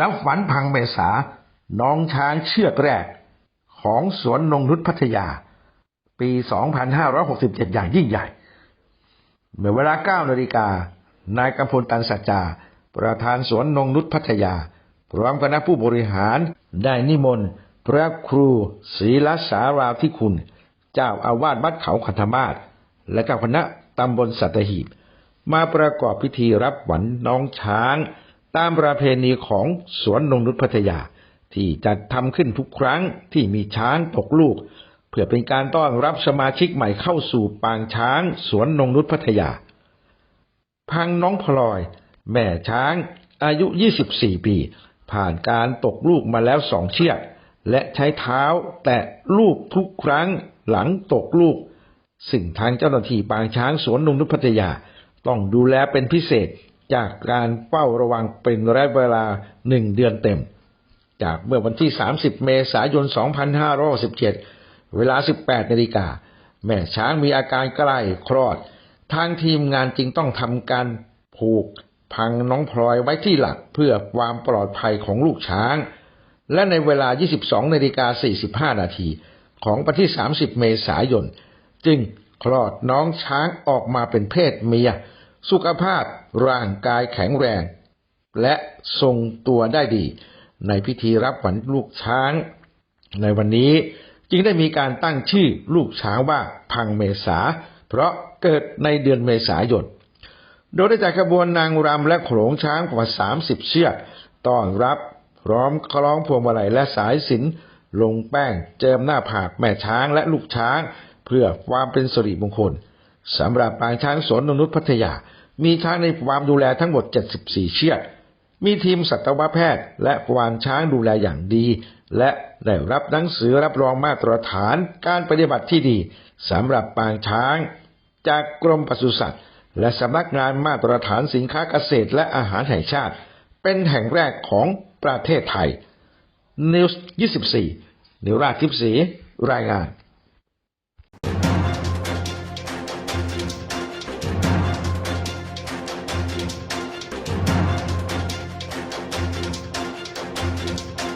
รับฝันพังเมษา น้องช้างเชือกแรก ของสวนนงนุษพัทยา ปี 2567 อย่างยิ่งใหญ่ เมื่อเวลา 9นาฬิกานายกำพลตันสัจจา ประธานสวนนงนุษพัทยา พร้อมคณะผู้บริหารได้นิมนต์พระครูศรีลสาราธิคุณ เจ้าอาวาสวัดเขาขันธมาศและกับคณะตำบลสัตหีบ มาประกอบพิธีรับหวันน้องช้าง ตามประเพณีของสวนนงนุษพัทยา ที่จัดทำขึ้นทุกครั้งที่มีช้างตกลูก เพื่อเป็นการต้อนรับสมาชิกใหม่เข้าสู่ปางช้างสวนนงนุษพัทยา พังน้องพลอย แม่ช้าง อายุ 24 ปี ผ่านการตกลูกมาแล้วสองเชือกและใช้เท้าแตะลูกทุกครั้งหลังตกลูก ซึ่งทางเจ้าหน้าที่ปางช้างสวนนงนุษพัทยา ต้องดูแลเป็นพิเศษ จากการเฝ้าระวังเป็นระยะเวลาหนึ่งเดือนเต็ม จากเมื่อวันที่ 30 เมษายน 2517 เวลา 18นาฬิกาแม่ช้างมีอาการใกล้คลอด ทางทีมงานจึงต้องทำการผูกพังน้องพลอยไว้ที่หลักเพื่อความปลอดภัยของลูกช้าง และในเวลา 22นาฬิกา45 นาทีของวันที่ 30 เมษายน จึงคลอดน้องช้างออกมาเป็นเพศเมีย สุขภาพร่างกายแข็งแรง และทรงตัวได้ดี ในพิธีรับขวัญลูกช้าง ในวันนี้จึงได้มีการตั้งชื่อลูกช้างว่าพังเมษา เพราะเกิดในเดือนเมษายน โดยได้จัดขบวนนางรำและโขลงช้างกว่า 30 เชือกต้อนรับพร้อมคล้องพวงมาลัยและสายสิญจนลงแป้งเจิมหน้าผากแม่ช้างและลูกช้าง เพื่อความเป็นสิริมงคล สำหรับปางช้างสวนนนุษพัทยา มีช้างในความดูแลทั้งหมด 74 เชือก มีทีมสัตวแพทย์ และควานช้างดูแลอย่างดี และได้รับหนังสือรับรองมาตรฐานการปฏิบัติที่ดีสำหรับปางช้าง จากกรมปศุสัตว์ และสำนักงานมาตรฐานสินค้าเกษตรและอาหารแห่งชาติ เป็นแห่งแรกของประเทศไทย News 24 นิวราชทิพย์ศรีรายงาน